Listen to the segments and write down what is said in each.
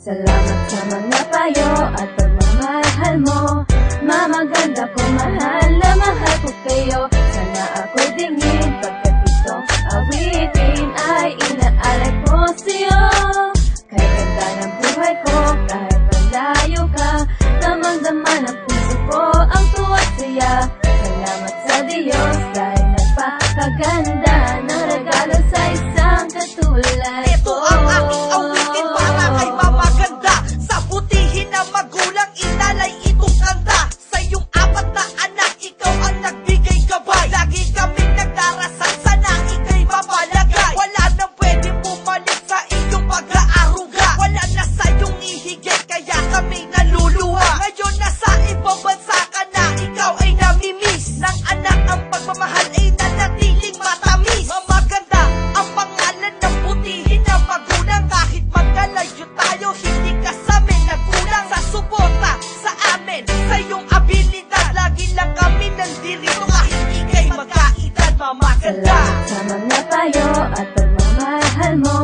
Salamat sa mga payo at pagmamahal mo. Mamaganda ko mahal na mahal ko kayo. Sana ako'y dingin pagkat itong awitin ay inaalay ko sa'yo. Kay ganda ng buhay ko kahit malayo ka Damang-daman ang puso ko ang tuwa saya. Salamat sa Diyos dahil nagpakaganda pagmamahal ay nanatiling matamis. Mamaganda ang pangalan ng butihin na magulang. Kahit magkalayo tayo, hindi ka sa amin nagkulang Sa suporta sa amin, sa iyong abilidad. Lagi lang kami nandirito kahit ikay magkaedad Mamaganda. Salamat sa mga at pagmamahal mo.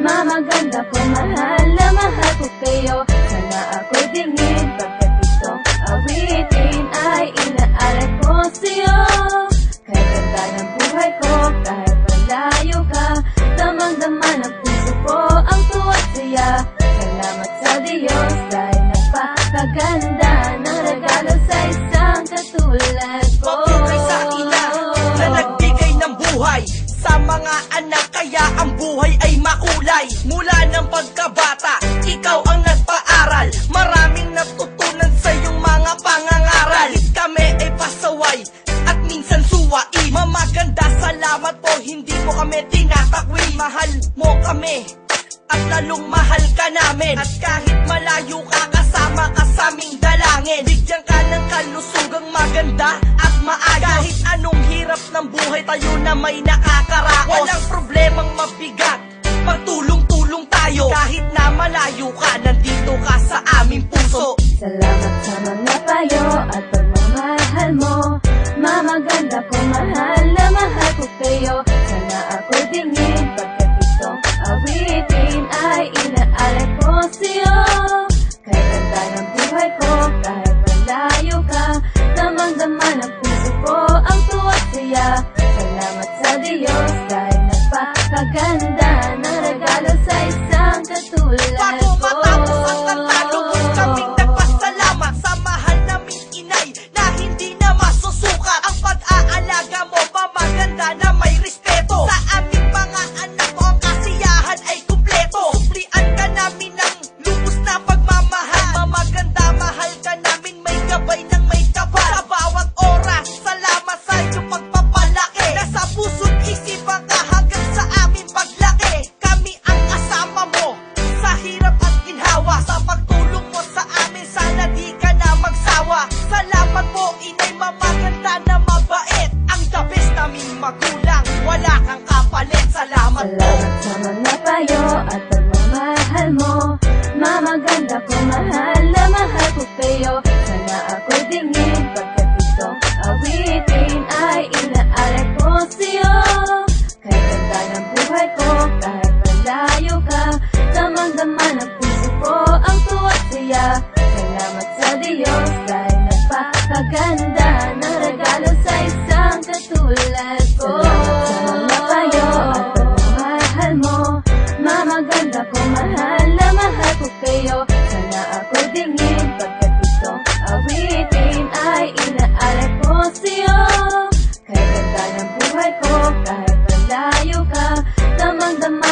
Mamaganda ko mahal na mahal ko kayo. Sana ako'y dingin Mula ng pagkabata, ikaw ang nagpaaral. Maraming natutunan sa iyong mga pangangaral. Kami ay pasaway at minsan suwai Mamaganda salamat po, hindi mo kami tinatakwi Mahal mo kami at lalong mahal ka namin. At kahit malayo ka kasama ka sa aming dalangin. Bigyan ka ng kalusugang maganda at maayos Kahit anong hirap ng buhay tayo na may nakakaraos. Walang problemang mabigat ka, nandito ka sa aming puso. Salamat sa mga payo at pagmamahal mo. Mamaganda ko mahal na mahal ko kayo Sana Salamat po inay mamaganda Damang-daman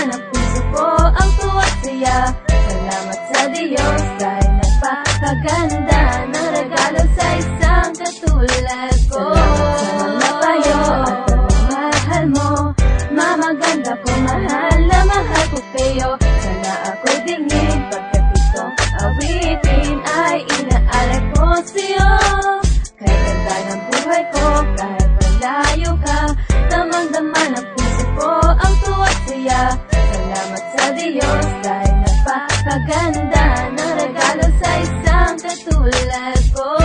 Salamat sa Diyos dahil napakaganda ng regalo sa isang katulad ko